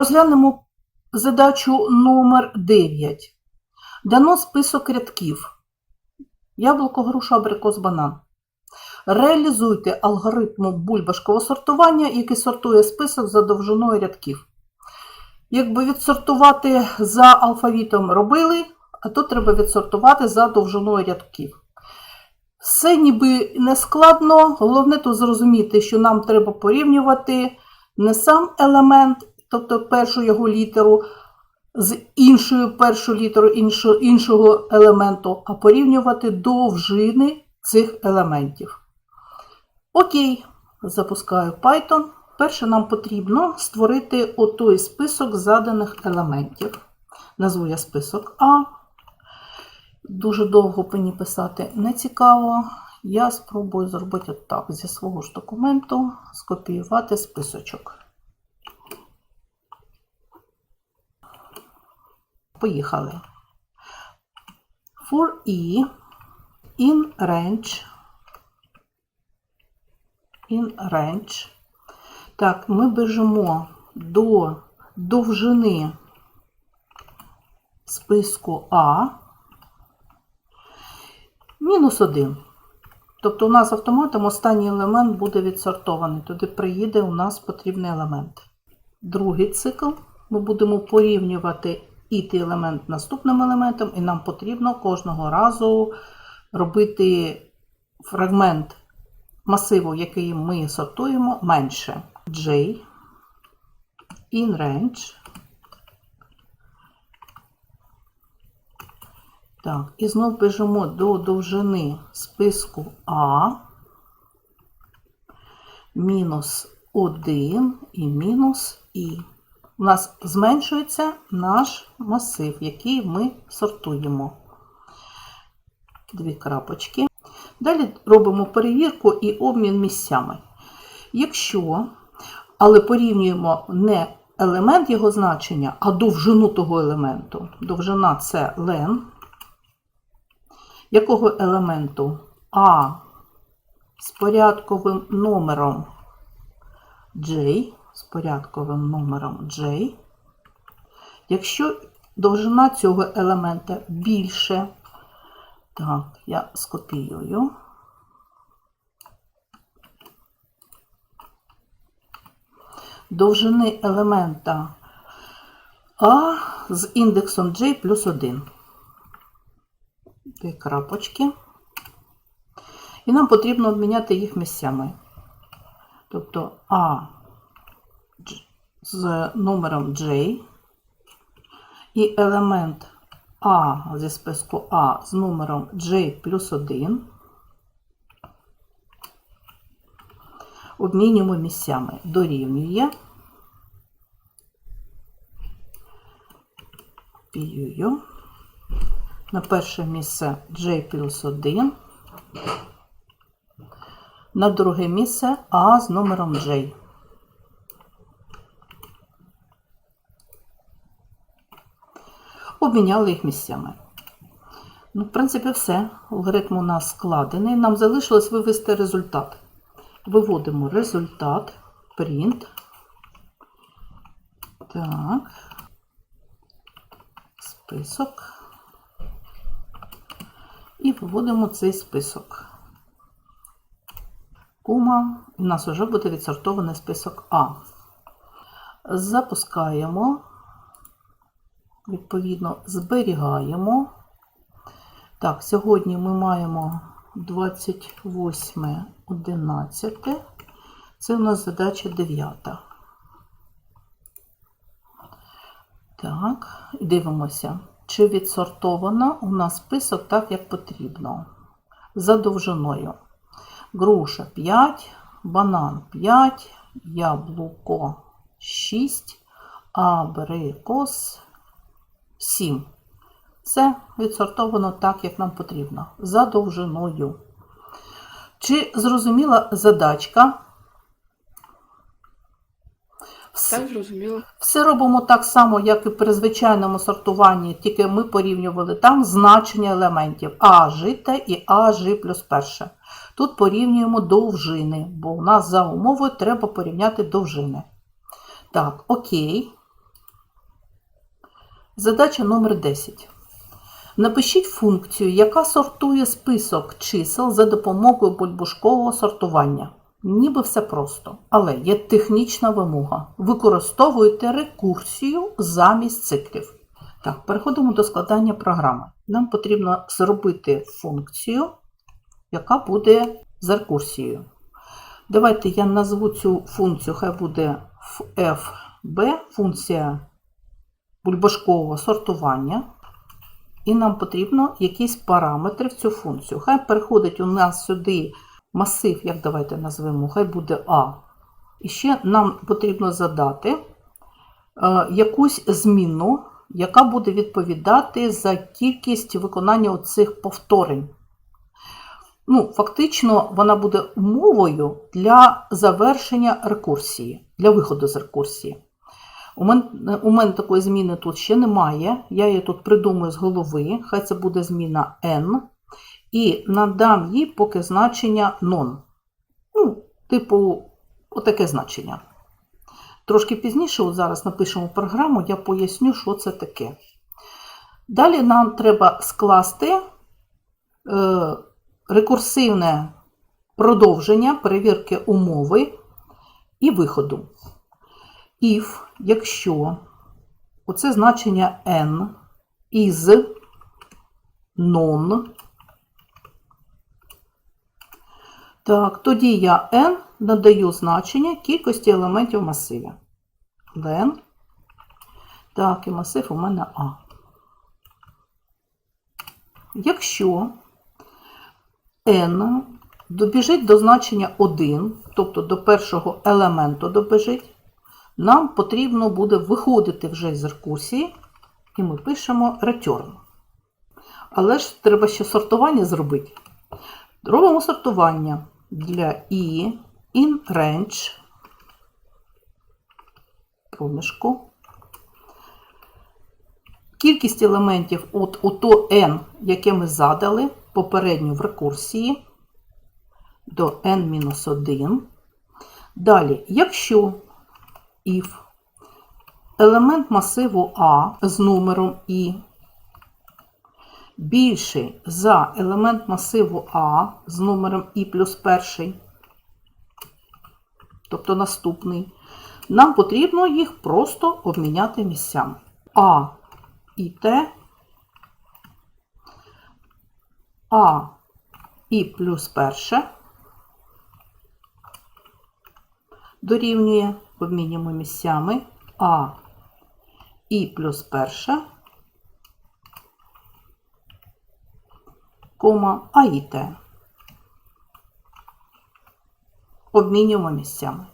Розглянемо задачу номер 9. Дано список рядків. Яблуко, груша, абрикос, банан. Реалізуйте алгоритм бульбашкового сортування, який сортує список за довжиною рядків. Якби відсортувати за алфавітом робили, а тут треба відсортувати за довжиною рядків. Все ніби не складно, головне тут зрозуміти, що нам треба порівнювати не сам елемент, тобто першу його літеру, з іншою першою літерою іншого, іншого елементу, а порівнювати довжини цих елементів. Окей, запускаю Python. Перше нам потрібно створити отой список заданих елементів. Назву я список А. Дуже довго ній писати не цікаво. Я спробую зробити так зі свого ж документу, скопіювати списочок. Поїхали. For E in range. In range. Так, ми біжимо до довжини списку А. Мінус 1. Тобто у нас автоматом останній елемент буде відсортований. Туди приїде у нас потрібний елемент. Другий цикл ми будемо порівнювати і той елемент наступним елементом, і нам потрібно кожного разу робити фрагмент масиву, який ми сортуємо, менше. J in range. Так, і знов біжимо до довжини списку А, мінус 1 і мінус І. У нас зменшується наш масив, який ми сортуємо. Дві крапочки. Далі робимо перевірку і обмін місцями. Якщо, але порівнюємо не елемент його значення, а довжину того елементу. Довжина це лен. Якого елементу А з порядковим номером J, з порядковим номером J. Якщо довжина цього елемента більше, так, я скопіюю. Довжини елемента А з індексом J плюс 1. Дві крапочки. І нам потрібно обміняти їх місцями. Тобто А з номером J і елемент А зі списку А з номером J плюс 1. Обмінюємо місцями. Дорівнює. Копіюю. На перше місце J плюс 1. На друге місце А з номером J. Обміняли їх місцями. Ну, в принципі, все. Алгоритм у нас складений. Нам залишилось вивести результат. Виводимо результат, print. Так. Список. І виводимо цей список. Кума. У нас вже буде відсортований список А. Запускаємо. Відповідно, зберігаємо. Так, сьогодні ми маємо 28.11. Це у нас задача 9. Так, дивимося, чи відсортовано у нас список так, як потрібно. За довжиною. Груша 5, банан 5, яблуко 6, абрикос 7. Це відсортовано так, як нам потрібно, за довжиною. Чи зрозуміла задачка? Все, Так, зрозуміло. все робимо так само, як і при звичайному сортуванні, тільки ми порівнювали там значення елементів А жите і А плюс перше. Тут порівнюємо довжини, бо у нас за умовою треба порівняти довжини. Так, окей. Задача номер 10. Напишіть функцію, яка сортує список чисел за допомогою бульбушкового сортування. Ніби все просто, але є технічна вимога. Використовуйте рекурсію замість циклів. Так, переходимо до складання програми. Нам потрібно зробити функцію, яка буде з рекурсією. Давайте я назву цю функцію, хай буде fb, функція бульбашкового сортування. І нам потрібно якісь параметри в цю функцію. Хай переходить у нас сюди масив, як давайте назвемо, хай буде А. І ще нам потрібно задати е, якусь зміну, яка буде відповідати за кількість виконання оцих повторень. Ну, Фактично, вона буде умовою для завершення рекурсії, для виходу з рекурсії. У мене, у мене такої зміни тут ще немає. Я її тут придумаю з голови. Хай це буде зміна n. І надам їй поки значення non. Ну, типу, отаке значення. Трошки пізніше, от зараз напишемо програму, я поясню, що це таке. Далі нам треба скласти е, рекурсивне продовження перевірки умови і виходу. If, якщо оце значення n із non, так, тоді я n надаю значення кількості елементів масиві. len. Так, і масив у мене А. Якщо n добіжить до значення 1, тобто до першого елементу добіжить, нам потрібно буде виходити вже з рекурсії, і ми пишемо return. Але ж треба ще сортування зробити. Робимо сортування для i in range, проміжку. Кількість елементів от ото n, яке ми задали попередньо в рекурсії, до n-1. Далі, якщо if. Елемент масиву А з номером І більший за елемент масиву А з номером І плюс перший, тобто наступний, нам потрібно їх просто обміняти місцями. А і Т, А і плюс перше дорівнює, обмінюємо місцями А і плюс перше, кома А і Т. Обмінюємо місцями.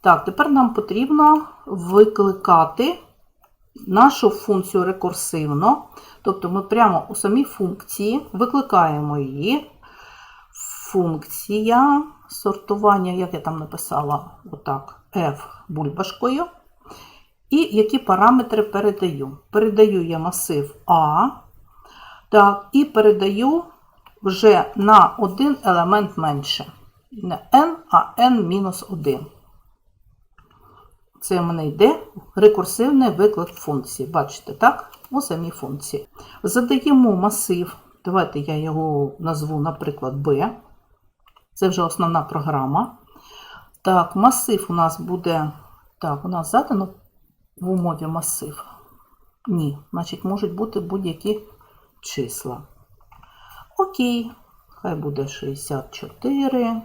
Так, тепер нам потрібно викликати нашу функцію рекурсивно. Тобто ми прямо у самій функції викликаємо її. Функція сортування, як я там написала, отак, F бульбашкою. І які параметри передаю? Передаю я масив А. Так, і передаю вже на один елемент менше. Не n, а n-1. Це в мене йде рекурсивний виклик функції. Бачите, так? У самій функції. Задаємо масив. Давайте я його назву, наприклад, B. Це вже основна програма. Так, масив у нас буде. Так, у нас задано в умові масив. Ні, значить, можуть бути будь-які числа. Окей, хай буде 64.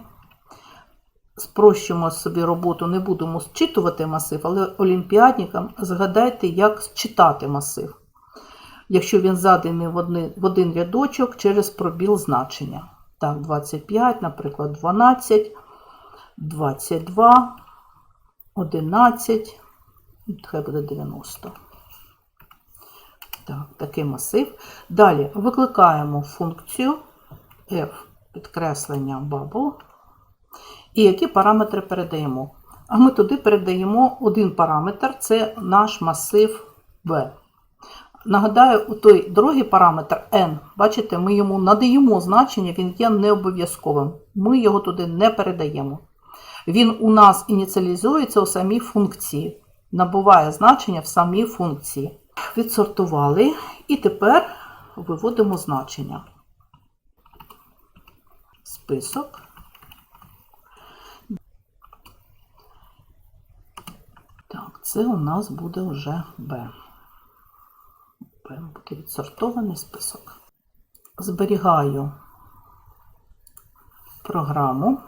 Спрощуємо собі роботу, не будемо зчитувати масив, але олімпіадникам згадайте, як читати масив. Якщо він заданий в один рядочок через пробіл значення. Так, 25, наприклад, 12, 22, 11, хай буде 90. Так, такий масив. Далі викликаємо функцію f підкреслення bubble. І які параметри передаємо? А ми туди передаємо один параметр це наш масив B. Нагадаю, у той другий параметр n, бачите, ми йому надаємо значення, він є необов'язковим. Ми його туди не передаємо. Він у нас ініціалізується у самій функції, набуває значення в самій функції. Відсортували і тепер виводимо значення. Список. Так, це у нас буде вже Б. Б буде відсортований список. Зберігаю програму.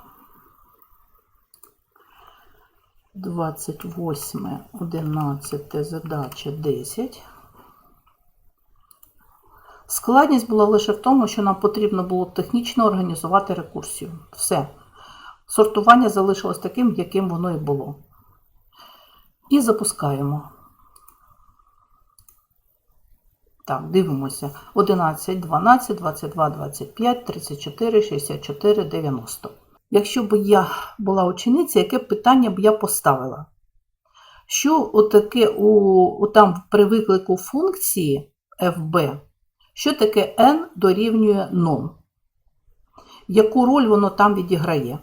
28, 11, задача 10. Складність була лише в тому, що нам потрібно було технічно організувати рекурсію. Все. Сортування залишилось таким, яким воно і було. І запускаємо. Так, дивимося. 11, 12, 22, 25, 34, 64, 90. Якщо б я була учениця, яке питання б я поставила? Що отаке у, там при виклику функції FB, що таке n дорівнює non? Яку роль воно там відіграє?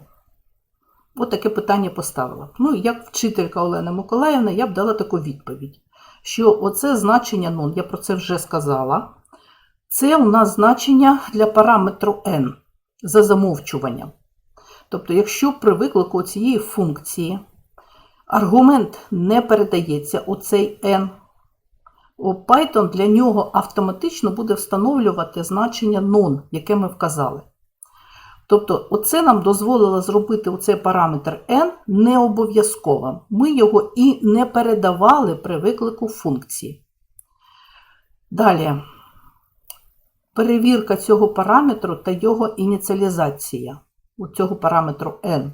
От таке питання поставила. Ну, як вчителька Олена Миколаївна, я б дала таку відповідь, що оце значення non, я про це вже сказала. Це у нас значення для параметру n за замовчуванням. Тобто, якщо при виклику цієї функції аргумент не передається у цей n, Python для нього автоматично буде встановлювати значення non, яке ми вказали. Тобто, оце нам дозволило зробити оцей параметр n не обов'язковим. Ми його і не передавали при виклику функції. Далі, перевірка цього параметру та його ініціалізація у цього параметру n.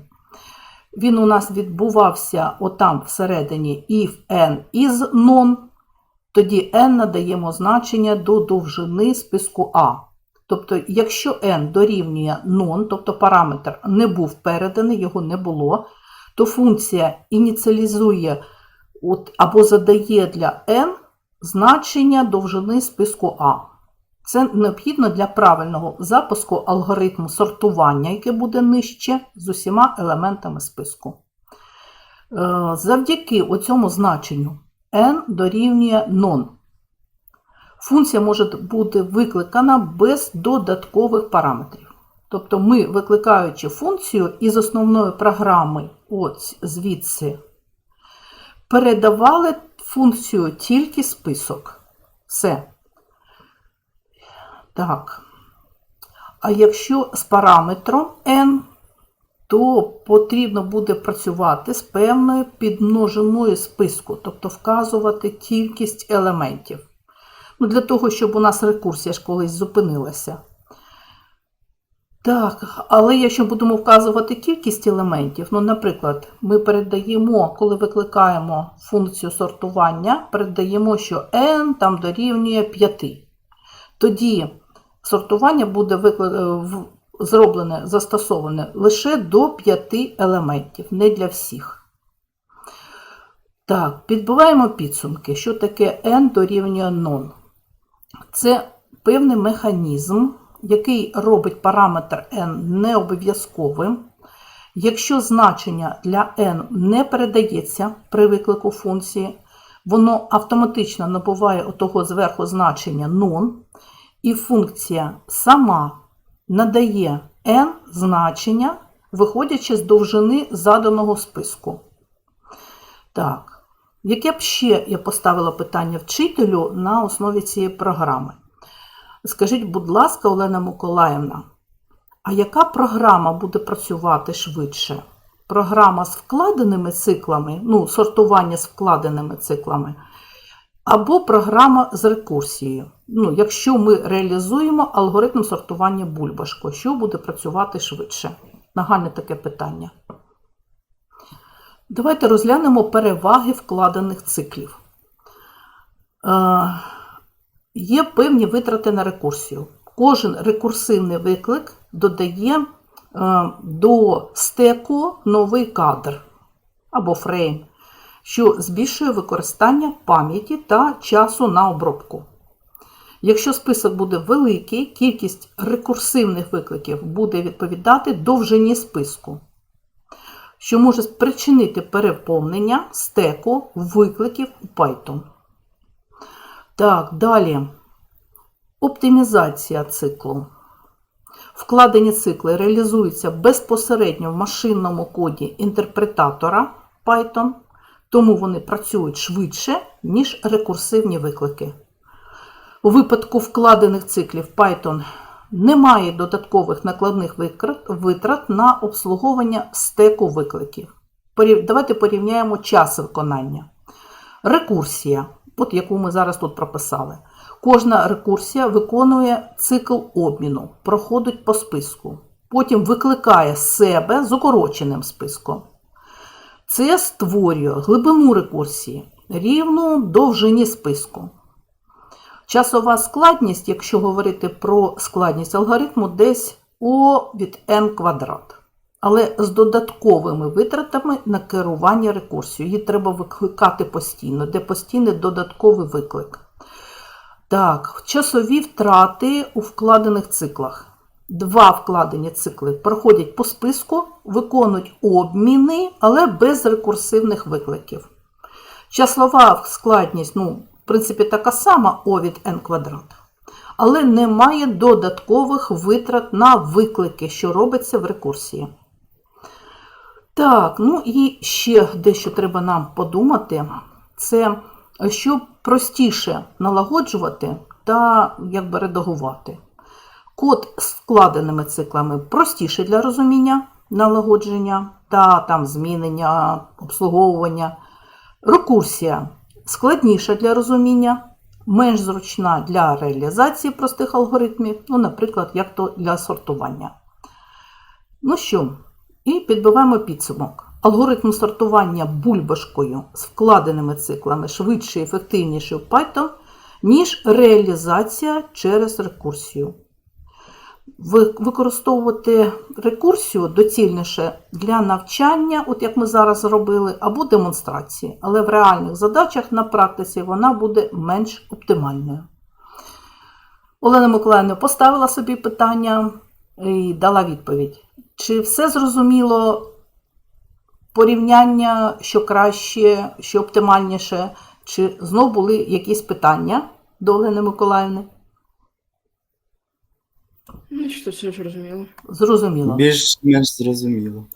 Він у нас відбувався отам всередині if n is non, тоді n надаємо значення до довжини списку А. Тобто, якщо n дорівнює non, тобто параметр не був переданий, його не було, то функція ініціалізує от, або задає для n значення довжини списку А. Це необхідно для правильного запуску алгоритму сортування, яке буде нижче з усіма елементами списку. Е, Завдяки цьому значенню n дорівнює non. Функція може бути викликана без додаткових параметрів. Тобто ми, викликаючи функцію із основної програми, от звідси, передавали функцію тільки список. Все. Так. А якщо з параметром n, то потрібно буде працювати з певною підмноженою списку, тобто вказувати кількість елементів. Ну, Для того, щоб у нас рекурсія ж колись зупинилася. Так, але якщо будемо вказувати кількість елементів, ну, наприклад, ми передаємо, коли викликаємо функцію сортування, передаємо, що n там дорівнює 5. Тоді сортування буде викли... зроблене, застосоване лише до 5 елементів, не для всіх. Так, підбиваємо підсумки, що таке n дорівнює non. Це певний механізм, який робить параметр n необов'язковим. Якщо значення для n не передається при виклику функції, воно автоматично набуває отого зверху значення non, і функція сама надає n значення, виходячи з довжини заданого списку. Так. Яке б ще я поставила питання вчителю на основі цієї програми? Скажіть, будь ласка, Олена Миколаївна, а яка програма буде працювати швидше? Програма з вкладеними циклами, ну, сортування з вкладеними циклами, або програма з рекурсією? Ну, Якщо ми реалізуємо алгоритм сортування бульбашко, що буде працювати швидше? Нагальне таке питання. Давайте розглянемо переваги вкладених циклів. Е, Є певні витрати на рекурсію. Кожен рекурсивний виклик додає е, до стеку новий кадр або фрейм, що збільшує використання пам'яті та часу на обробку. Якщо список буде великий, кількість рекурсивних викликів буде відповідати довжині списку що може спричинити переповнення стеку викликів у Python. Так, далі. Оптимізація циклу. Вкладені цикли реалізуються безпосередньо в машинному коді інтерпретатора Python, тому вони працюють швидше, ніж рекурсивні виклики. У випадку вкладених циклів Python немає додаткових накладних витрат на обслуговування стеку викликів. Давайте порівняємо час виконання. Рекурсія, от яку ми зараз тут прописали. Кожна рекурсія виконує цикл обміну, проходить по списку. Потім викликає себе з укороченим списком. Це створює глибину рекурсії, рівну довжині списку. Часова складність, якщо говорити про складність алгоритму, десь О від n квадрат. Але з додатковими витратами на керування рекурсією. Її треба викликати постійно, де постійний додатковий виклик. Так, часові втрати у вкладених циклах. Два вкладені цикли проходять по списку, виконують обміни, але без рекурсивних викликів. Числова складність, ну, принципі, така сама О від n квадрат, але немає додаткових витрат на виклики, що робиться в рекурсії. Так, ну і ще дещо треба нам подумати. Це щоб простіше налагоджувати та якби редагувати. Код з вкладеними циклами простіше для розуміння, налагодження та там змінення, обслуговування. Рекурсія складніша для розуміння, менш зручна для реалізації простих алгоритмів, ну, наприклад, як то для сортування. Ну що, і підбиваємо підсумок. Алгоритм сортування бульбашкою з вкладеними циклами швидше і ефективніше в Python, ніж реалізація через рекурсію. Ви- Використовувати рекурсію доцільніше для навчання, от як ми зараз зробили, або демонстрації, але в реальних задачах на практиці вона буде менш оптимальною. Олена Миколаївна поставила собі питання і дала відповідь. Чи все зрозуміло порівняння, що краще, що оптимальніше, чи знов були якісь питання до Олени Миколаївни? Ну, що все зрозуміло. Зрозуміло. Більш-менш зрозуміло.